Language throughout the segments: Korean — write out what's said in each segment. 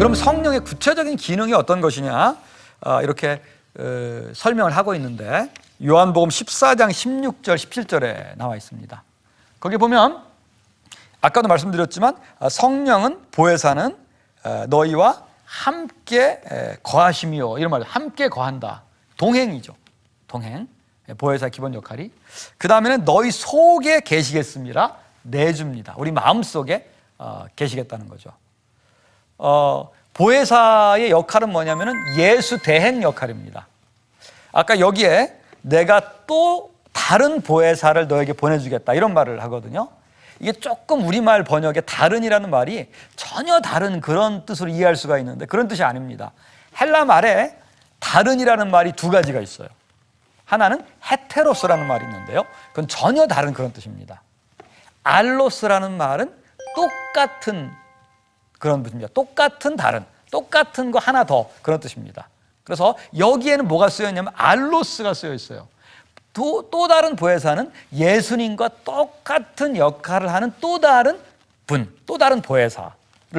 그럼 성령의 구체적인 기능이 어떤 것이냐? 아, 이렇게 어, 설명을 하고 있는데 요한복음 14장 16절 17절에 나와 있습니다. 거기 보면 아까도 말씀드렸지만 아, 성령은 보혜사는 어, 너희와 함께 에, 거하심이요. 이런 말 함께 거한다. 동행이죠. 동행. 예, 보혜사 기본 역할이. 그 다음에는 너희 속에 계시겠습니다. 내줍니다. 우리 마음 속에 어, 계시겠다는 거죠 어, 보혜사의 역할은 뭐냐면은 예수 대행 역할입니다 아까 여기에 내가 또 다른 보혜사를 너에게 보내주겠다 이런 말을 하거든요 이게 조금 우리말 번역에 다른이라는 말이 전혀 다른 그런 뜻으로 이해할 수가 있는데 그런 뜻이 아닙니다. 헬라 말에 다른이라는 말이 두 가지가 있어요. 하나는 헤테로스라는 말이 있는데요. 그건 전혀 다른 그런 뜻입니다. 알로스라는 말은 똑같은 그런 뜻입니다. 똑같은 다른, 똑같은 거 하나 더 그런 뜻입니다. 그래서 여기에는 뭐가 쓰여 있냐면 알로스가 쓰여 있어요. 또, 또 다른 보혜사는 예수님과 똑같은 역할을 하는 또 다른 분, 또 다른 보혜사를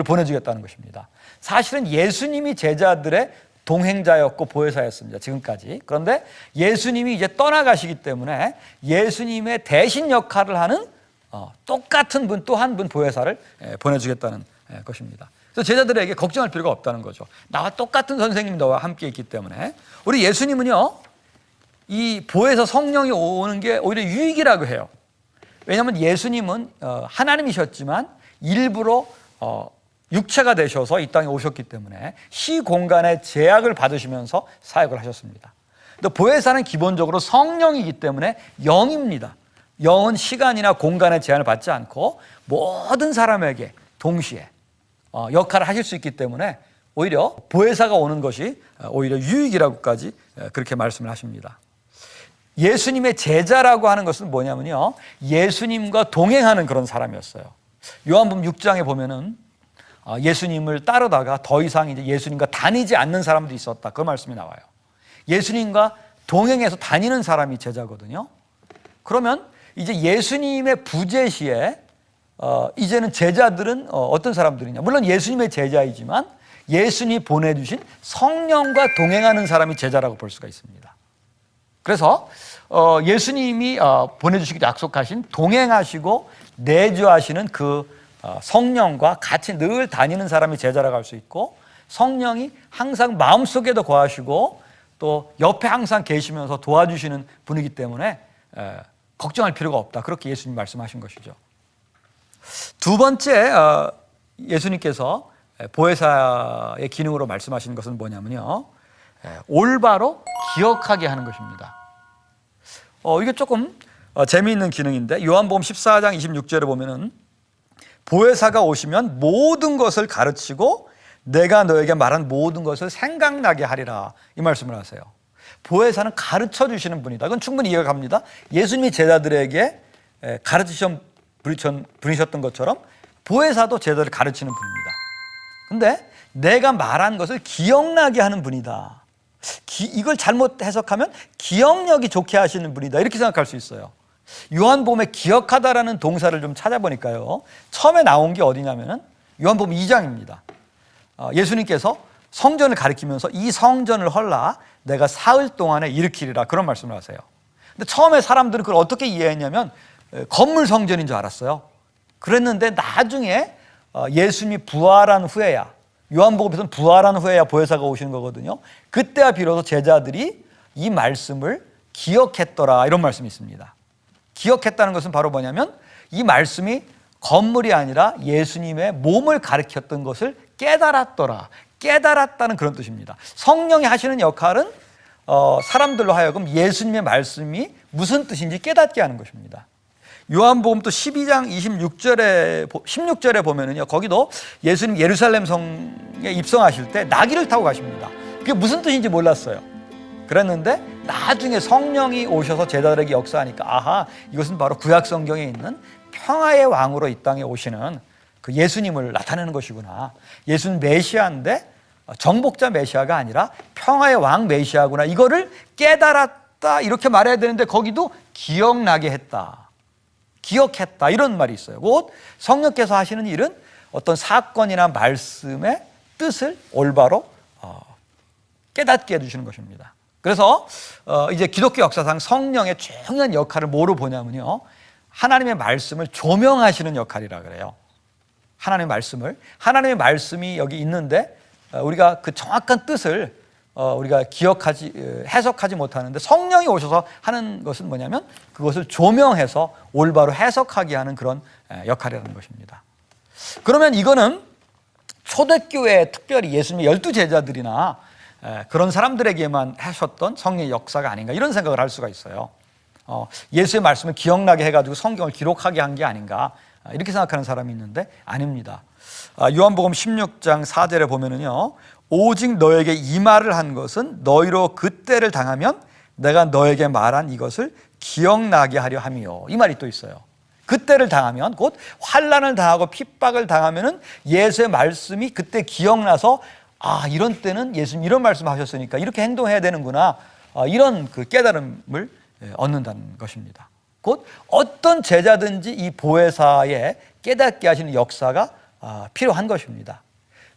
보내주겠다는 것입니다. 사실은 예수님이 제자들의 동행자였고 보혜사였습니다. 지금까지. 그런데 예수님이 이제 떠나가시기 때문에 예수님의 대신 역할을 하는 어, 똑같은 분 또 한 분 보혜사를 예, 보내주겠다는 예, 것입니다. 그래서 제자들에게 걱정할 필요가 없다는 거죠. 나와 똑같은 선생님 너와 함께 있기 때문에 우리 예수님은요 이 보혜사 성령이 오는 게 오히려 유익이라고 해요. 왜냐하면 예수님은 어, 하나님이셨지만 일부러 어, 육체가 되셔서 이 땅에 오셨기 때문에 시 공간의 제약을 받으시면서 사역을 하셨습니다. 근데 보혜사는 기본적으로 성령이기 때문에 영입니다. 영은 시간이나 공간의 제한을 받지 않고 모든 사람에게 동시에 어, 역할을 하실 수 있기 때문에 오히려 보혜사가 오는 것이 오히려 유익이라고까지 그렇게 말씀을 하십니다. 예수님의 제자라고 하는 것은 뭐냐면요. 예수님과 동행하는 그런 사람이었어요. 요한복음 6장에 보면은 어, 예수님을 따르다가 더 이상 이제 예수님과 다니지 않는 사람도 있었다. 그 말씀이 나와요. 예수님과 동행해서 다니는 사람이 제자거든요. 그러면 이제 예수님의 부재시에 어, 이제는 제자들은 어, 떤 사람들이냐? 물론 예수님의 제자이지만 예수님이 보내주신 성령과 동행하는 사람이 제자라고 볼 수가 있습니다. 그래서 어, 예수님이 어, 보내주시기로 약속하신 동행하시고 내주하시는 그 어, 성령과 같이 늘 다니는 사람이 제자라고 할 수 있고 성령이 항상 마음속에도 거하시고 또 옆에 항상 계시면서 도와주시는 분이기 때문에 에, 걱정할 필요가 없다. 그렇게 예수님 말씀하신 것이죠. 두 번째 어, 예수님께서 보혜사의 기능으로 말씀하시는 것은 뭐냐면요. 올바로 기억하게 하는 것입니다. 어, 이게 조금 어, 재미있는 기능인데 요한복음 14장 26절에 보면은 보혜사가 오시면 모든 것을 가르치고 내가 너에게 말한 모든 것을 생각나게 하리라 이 말씀을 하세요. 보혜사는 가르쳐 주시는 분이다. 이건 충분히 이해가 갑니다. 예수님이 제자들에게 가르치셨 분이셨던 것처럼 보혜사도 제자를 가르치는 분입니다. 근데 내가 말한 것을 기억나게 하는 분이다. 기, 이걸 잘못 해석하면 기억력이 좋게 하시는 분이다. 이렇게 생각할 수 있어요. 요한복음에 기억하다라는 동사를 좀 찾아보니까요. 처음에 나온 게 어디냐면은 요한복음 2장입니다. 어, 예수님께서 성전을 가리키면서 이 성전을 헐라 내가 사흘 동안에 일으키리라 그런 말씀을 하세요. 근데 처음에 사람들은 그걸 어떻게 이해했냐면 건물 성전인 줄 알았어요. 그랬는데 나중에 어, 예수님이 부활한 후에야 요한복음에서는 부활한 후에야 보혜사가 오시는 거거든요. 그때야 비로소 제자들이 이 말씀을 기억했더라 이런 말씀이 있습니다. 기억했다는 것은 바로 뭐냐면 이 말씀이 건물이 아니라 예수님의 몸을 가리켰던 것을 깨달았더라. 깨달았다는 그런 뜻입니다. 성령이 하시는 역할은 어, 사람들로 하여금 예수님의 말씀이 무슨 뜻인지 깨닫게 하는 것입니다. 요한복음 또 12장 26절에 16절에 보면은요. 거기도 예수님 예루살렘 성에 입성하실 때 나귀를 타고 가십니다. 그게 무슨 뜻인지 몰랐어요. 그랬는데 나중에 성령이 오셔서 제자들에게 역사하니까 아하 이것은 바로 구약 성경에 있는 평화의 왕으로 이 땅에 오시는 그 예수님을 나타내는 것이구나. 예수는 메시아인데 정복자 메시아가 아니라 평화의 왕 메시아구나. 이거를 깨달았다 이렇게 말해야 되는데 거기도 기억나게 했다. 기억했다 이런 말이 있어요. 곧 성령께서 하시는 일은 어떤 사건이나 말씀에 뜻을 올바로 어, 깨닫게 해주시는 것입니다. 그래서 어, 이제 기독교 역사상 성령의 중요한 역할을 뭐로 보냐면요. 하나님의 말씀을 조명하시는 역할이라 그래요. 하나님의 말씀을 하나님의 말씀이 여기 있는데 어, 우리가 그 정확한 뜻을 어, 우리가 기억하지 어, 해석하지 못하는데 성령이 오셔서 하는 것은 뭐냐면 그것을 조명해서 올바로 해석하게 하는 그런 에, 역할이라는 것입니다. 그러면 이거는 초대교회 특별히 예수님의 열두 제자들이나 에, 그런 사람들에게만 하셨던 성령의 역사가 아닌가 이런 생각을 할 수가 있어요. 어, 예수의 말씀을 기억나게 해가지고 성경을 기록하게 한 게 아닌가 아, 이렇게 생각하는 사람이 있는데 아닙니다. 아, 요한복음 16장 4절에 보면은요, 오직 너에게 이 말을 한 것은 너희로 그때를 당하면 내가 너에게 말한 이것을 기억나게 하려 함이요. 이 말이 또 있어요. 그때를 당하면 곧 환란을 당하고 핍박을 당하면은 예수의 말씀이 그때 기억나서 아 이런 때는 예수님 이런 말씀하셨으니까 이렇게 행동해야 되는구나 아, 이런 그 깨달음을 예, 얻는다는 것입니다. 곧 어떤 제자든지 이 보혜사에 깨닫게 하시는 역사가 아, 필요한 것입니다.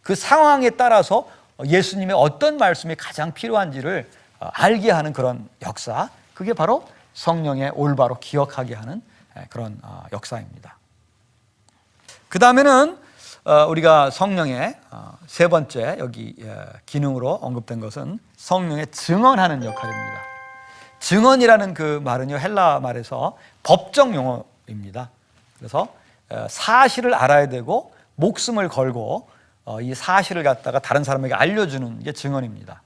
그 상황에 따라서 예수님의 어떤 말씀이 가장 필요한지를 어, 알게 하는 그런 역사, 그게 바로 성령의 올바로 기억하게 하는 예, 그런 어, 역사입니다. 그 다음에는 어, 우리가 성령의 세 번째 여기 예, 기능으로 언급된 것은 성령의 증언하는 역할입니다. 증언이라는 그 말은요 헬라 말에서 법정 용어입니다. 그래서 사실을 알아야 되고 목숨을 걸고 이 사실을 갖다가 다른 사람에게 알려주는 게 증언입니다.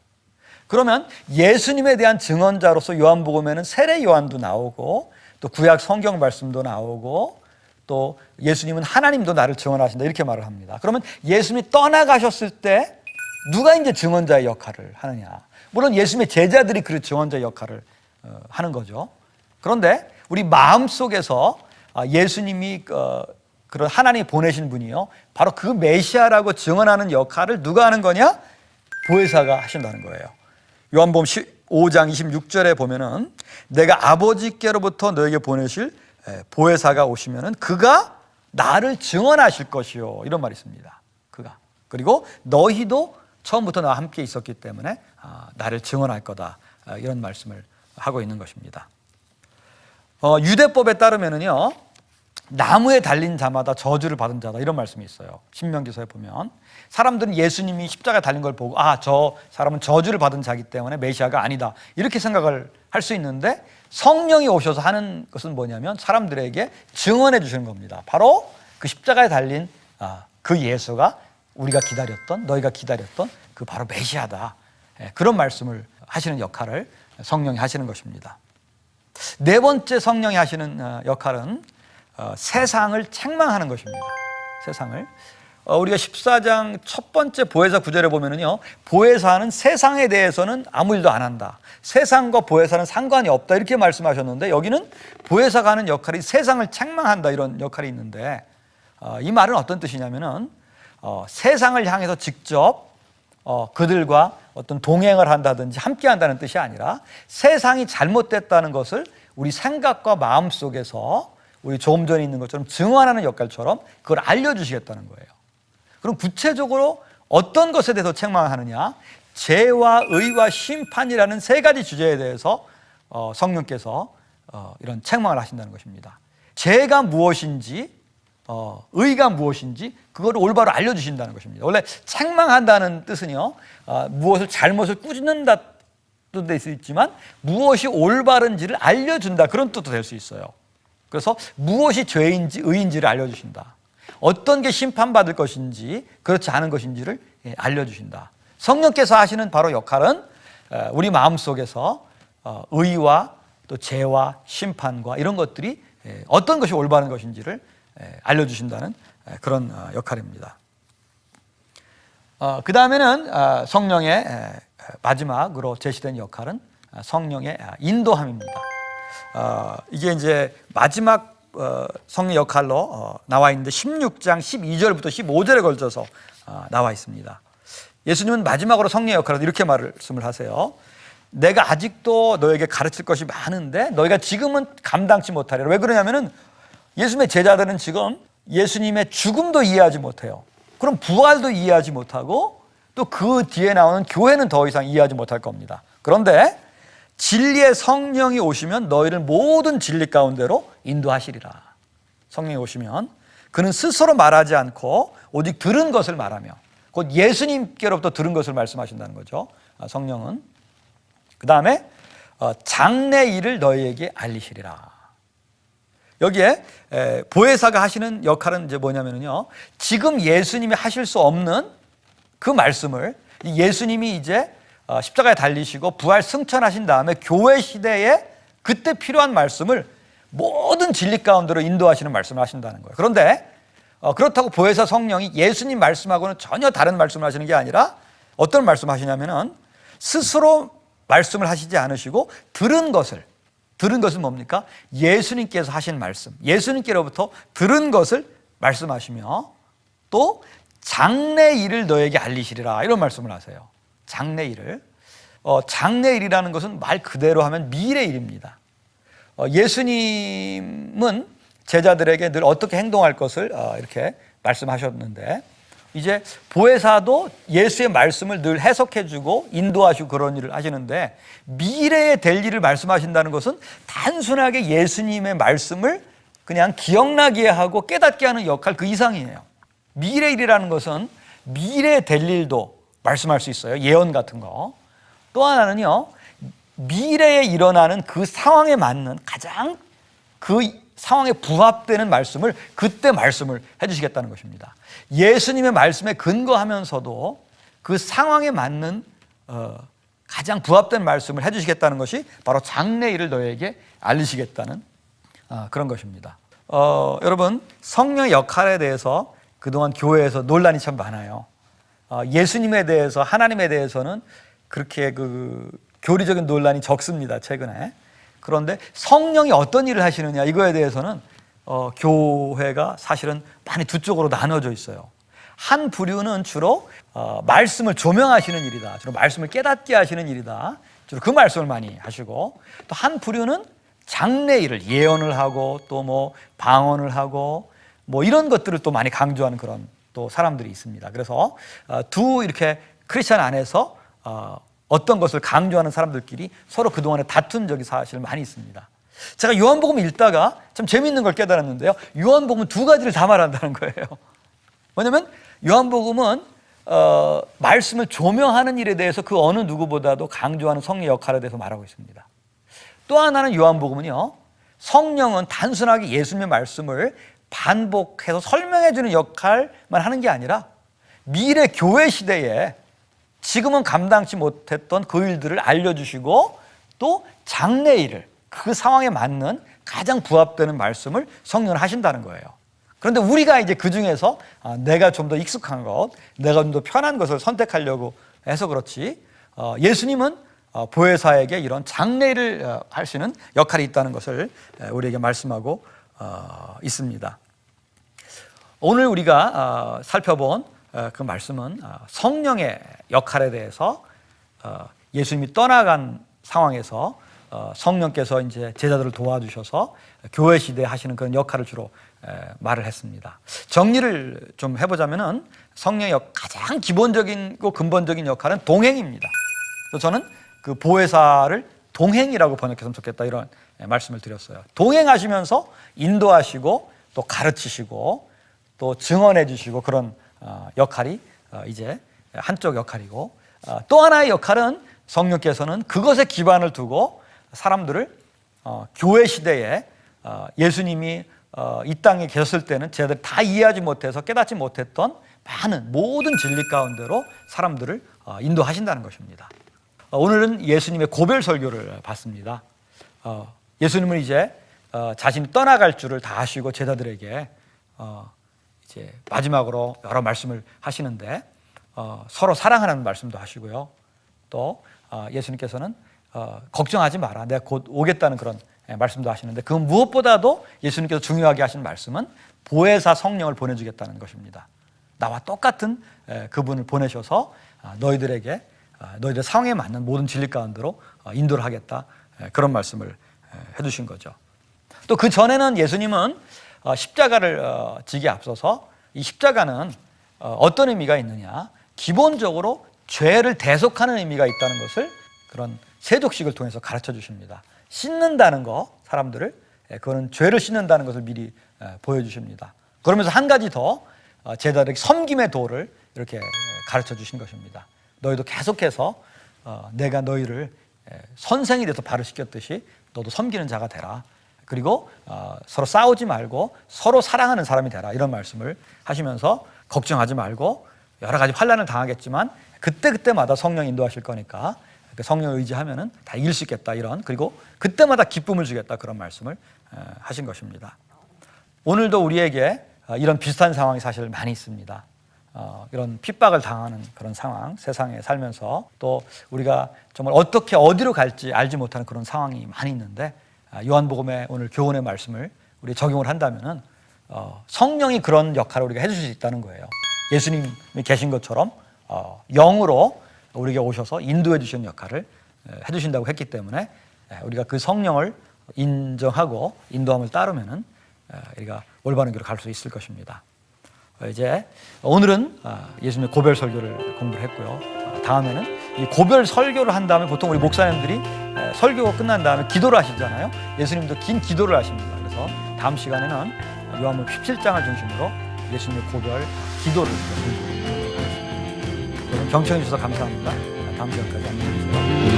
그러면 예수님에 대한 증언자로서 요한복음에는 세례 요한도 나오고 또 구약 성경 말씀도 나오고 또 예수님은 하나님도 나를 증언하신다 이렇게 말을 합니다. 그러면 예수님이 떠나가셨을 때 누가 이제 증언자의 역할을 하느냐? 물론 예수님의 제자들이 그 증언자의 역할을 어, 하는 거죠. 그런데 우리 마음 속에서 아, 예수님이 어, 그런 하나님이 보내신 분이요. 바로 그 메시아라고 증언하는 역할을 누가 하는 거냐? 보혜사가 하신다는 거예요. 요한복음 5장 26절에 보면은 내가 아버지께로부터 너에게 보내실 보혜사가 오시면은 그가 나를 증언하실 것이요. 이런 말이 있습니다. 그가. 그리고 너희도 처음부터 나와 함께 있었기 때문에 아, 나를 증언할 거다. 아, 이런 말씀을 하고 있는 것입니다. 어, 유대법에 따르면은요, 나무에 달린 자마다 저주를 받은 자다 이런 말씀이 있어요. 신명기서에 보면 사람들은 예수님이 십자가에 달린 걸 보고 아 저 사람은 저주를 받은 자기 때문에 메시아가 아니다 이렇게 생각을 할 수 있는데 성령이 오셔서 하는 것은 뭐냐면 사람들에게 증언해 주시는 겁니다. 바로 그 십자가에 달린 아, 그 예수가 우리가 기다렸던 너희가 기다렸던 그 바로 메시아다 예, 그런 말씀을 하시는 역할을 성령이 하시는 것입니다. 네 번째 성령이 하시는 어, 역할은 어, 세상을 책망하는 것입니다. 세상을 어, 우리가 14장 첫 번째 보혜사 구절에 보면은요, 보혜사는 세상에 대해서는 아무 일도 안 한다. 세상과 보혜사는 상관이 없다 이렇게 말씀하셨는데 여기는 보혜사가 하는 역할이 세상을 책망한다 이런 역할이 있는데 어, 이 말은 어떤 뜻이냐면은 어, 세상을 향해서 직접 어, 그들과 어떤 동행을 한다든지 함께 한다는 뜻이 아니라 세상이 잘못됐다는 것을 우리 생각과 마음 속에서 우리 조금 전에 있는 것처럼 증언하는 역할처럼 그걸 알려주시겠다는 거예요. 그럼 구체적으로 어떤 것에 대해서 책망하느냐? 죄와 의와 심판이라는 세 가지 주제에 대해서 어, 성령께서 어, 이런 책망을 하신다는 것입니다. 죄가 무엇인지, 어, 의가 무엇인지 그거를 올바로 알려주신다는 것입니다. 원래 책망한다는 뜻은요, 어, 무엇을 잘못을 꾸짖는다 뜻도 될 수 있지만 무엇이 올바른지를 알려준다 그런 뜻도 될 수 있어요. 그래서 무엇이 죄인지 의인지를 알려주신다. 어떤 게 심판받을 것인지 그렇지 않은 것인지를 예, 알려주신다. 성령께서 하시는 바로 역할은 어, 우리 마음 속에서 어, 의와 또 죄와 심판과 이런 것들이 예, 어떤 것이 올바른 것인지를 예, 알려주신다는 그런 어, 역할입니다. 그 다음에는 성령의 마지막으로 제시된 역할은 성령의 인도함입니다. 어, 이게 이제 마지막 어, 성령 역할로 어, 나와 있는데 16장 12절부터 15절에 걸쳐서 어, 나와 있습니다. 예수님은 마지막으로 성령 역할을 이렇게 말씀을 하세요. 내가 아직도 너에게 가르칠 것이 많은데 너희가 지금은 감당치 못하리라. 왜 그러냐면은 예수님의 제자들은 지금 예수님의 죽음도 이해하지 못해요. 그럼 부활도 이해하지 못하고 또 그 뒤에 나오는 교회는 더 이상 이해하지 못할 겁니다. 그런데 진리의 성령이 오시면 너희를 모든 진리 가운데로 인도하시리라. 성령이 오시면 그는 스스로 말하지 않고 오직 들은 것을 말하며 곧 예수님께로부터 들은 것을 말씀하신다는 거죠. 아, 성령은 그 다음에 어, 장래 일을 너희에게 알리시리라. 여기에 에, 보혜사가 하시는 역할은 이제 뭐냐면요. 지금 예수님이 하실 수 없는 그 말씀을 이 예수님이 이제 어, 십자가에 달리시고 부활 승천하신 다음에 교회 시대에 그때 필요한 말씀을 모든 진리 가운데로 인도하시는 말씀을 하신다는 거예요. 그런데 어, 그렇다고 보혜사 성령이 예수님 말씀하고는 전혀 다른 말씀을 하시는 게 아니라 어떤 말씀 하시냐면은 스스로 말씀을 하시지 않으시고 들은 것을 들은 것은 뭡니까? 예수님께서 하신 말씀, 예수님께로부터 들은 것을 말씀하시며 또 장래 일을 너에게 알리시리라 이런 말씀을 하세요. 장래 일을 어, 장래 일이라는 것은 말 그대로 하면 미래 일입니다. 어, 예수님은 제자들에게 늘 어떻게 행동할 것을 어, 이렇게 말씀하셨는데 이제 보혜사도 예수의 말씀을 늘 해석해주고 인도하시고 그런 일을 하시는데 미래에 될 일을 말씀하신다는 것은 단순하게 예수님의 말씀을 그냥 기억나게 하고 깨닫게 하는 역할 그 이상이에요. 미래 일이라는 것은 미래에 될 일도 말씀할 수 있어요. 예언 같은 거. 또 하나는요, 미래에 일어나는 그 상황에 맞는 가장 그 상황에 부합되는 말씀을 그때 말씀을 해주시겠다는 것입니다. 예수님의 말씀에 근거하면서도 그 상황에 맞는 어, 가장 부합된 말씀을 해주시겠다는 것이 바로 장래일을 너에게 알리시겠다는 어, 그런 것입니다. 어, 여러분 성령의 역할에 대해서 그동안 교회에서 논란이 참 많아요. 어, 예수님에 대해서 하나님에 대해서는 그렇게 그 교리적인 논란이 적습니다. 최근에. 그런데 성령이 어떤 일을 하시느냐 이거에 대해서는 어, 교회가 사실은 많이 두 쪽으로 나눠져 있어요. 한 부류는 주로 어, 말씀을 조명하시는 일이다. 주로 말씀을 깨닫게 하시는 일이다. 주로 그 말씀을 많이 하시고 또 한 부류는 장래 일을 예언을 하고 또 뭐 방언을 하고 뭐 이런 것들을 또 많이 강조하는 그런 또 사람들이 있습니다. 그래서 어, 두 이렇게 크리스천 안에서 어, 어떤 것을 강조하는 사람들끼리 서로 그동안에 다툰 적이 사실 많이 있습니다. 제가 요한복음 읽다가 참 재미있는 걸 깨달았는데요. 요한복음은 두 가지를 다 말한다는 거예요. 왜냐면 요한복음은 어, 말씀을 조명하는 일에 대해서 그 어느 누구보다도 강조하는 성령 역할에 대해서 말하고 있습니다. 또 하나는 요한복음은요. 성령은 단순하게 예수님의 말씀을 반복해서 설명해 주는 역할만 하는 게 아니라 미래 교회 시대에 지금은 감당치 못했던 그 일들을 알려주시고 또 장래 일을 그 상황에 맞는 가장 부합되는 말씀을 성령을 하신다는 거예요. 그런데 우리가 이제 그 중에서 아, 내가 좀 더 익숙한 것, 내가 좀 더 편한 것을 선택하려고 해서 그렇지 어, 예수님은 어, 보혜사에게 이런 장례를 어, 하시는 역할이 있다는 것을 우리에게 말씀하고 있습니다. 오늘 우리가 살펴본 그 말씀은 성령의 역할에 대해서 예수님이 떠나간 상황에서 성령께서 이제 제자들을 도와주셔서 교회 시대에 하시는 그런 역할을 주로 말을 했습니다. 정리를 좀 해보자면은 성령의 가장 기본적인 고 근본적인 역할은 동행입니다. 저는 그 보혜사를 동행이라고 번역했으면 좋겠다 이런 말씀을 드렸어요. 동행하시면서 인도하시고 또 가르치시고 또 증언해 주시고 그런 어, 역할이 어, 이제 한쪽 역할이고 어, 또 하나의 역할은 성령께서는 그것에 기반을 두고 사람들을 교회 시대에 예수님이 이 땅에 계셨을 때는 제들 다 이해하지 못해서 깨닫지 못했던 많은 모든 진리 가운데로 사람들을 인도하신다는 것입니다. 어, 오늘은 예수님의 고별 설교를 봤습니다. 어, 예수님은 이제 어, 자신이 떠나갈 줄을 다 아시고 제자들에게 이제 마지막으로 여러 말씀을 하시는데 서로 사랑하는 말씀도 하시고요. 또 예수님께서는 걱정하지 마라. 내가 곧 오겠다는 그런 예, 말씀도 하시는데 그 무엇보다도 예수님께서 중요하게 하신 말씀은 보혜사 성령을 보내주겠다는 것입니다. 나와 똑같은 예, 그분을 보내셔서 아, 너희들에게 아, 너희들 상황에 맞는 모든 진리 가운데로 어, 인도를 하겠다 그런 말씀을 해주신 거죠. 또 그 전에는 예수님은 어, 십자가를 어, 지기 앞서서 이 십자가는 어떤 의미가 있느냐? 기본적으로 죄를 대속하는 의미가 있다는 것을 그런 세족식을 통해서 가르쳐 주십니다. 씻는다는 거 사람들을 예, 그거는 죄를 씻는다는 것을 미리 예, 보여주십니다. 그러면서 한 가지 더 어, 제자들에게 섬김의 도를 이렇게 예, 가르쳐 주신 것입니다. 너희도 계속해서 어, 내가 너희를 예, 선생이 돼서 발을 씻겼듯이 너도 섬기는 자가 되라. 그리고 어, 서로 싸우지 말고 서로 사랑하는 사람이 되라 이런 말씀을 하시면서 걱정하지 말고 여러 가지 환란을 당하겠지만 그때 그때마다 성령 인도하실 거니까 그 성령 의지하면은 다 이길 수 있겠다 이런 그리고 그때마다 기쁨을 주겠다 그런 말씀을 어, 하신 것입니다. 오늘도 우리에게 어, 이런 비슷한 상황이 사실 많이 있습니다. 어, 이런 핍박을 당하는 그런 상황, 세상에 살면서 또 우리가 정말 어떻게 어디로 갈지 알지 못하는 그런 상황이 많이 있는데 아, 요한복음의 오늘 교훈의 말씀을 우리 적용을 한다면은 어, 성령이 그런 역할을 우리가 해줄 수 있다는 거예요. 예수님이 계신 것처럼 어, 영으로 우리에게 오셔서 인도해 주시는 역할을 에, 해주신다고 했기 때문에 에, 우리가 그 성령을 인정하고 인도함을 따르면은 에, 우리가 올바른 길로 갈 수 있을 것입니다. 어, 이제 오늘은 아, 예수님의 고별 설교를 공부를 했고요. 아, 다음에는 이 고별 설교를 한 다음에 보통 우리 목사님들이 에, 설교가 끝난 다음에 기도를 하시잖아요. 예수님도 긴 기도를 하십니다. 그래서 다음 시간에는 요한복음 17장을 중심으로 예수님의 고별 기도를 공부하겠습니다. 여러분 경청해 주셔서 감사합니다. 다음 시간까지 안녕히 계세요.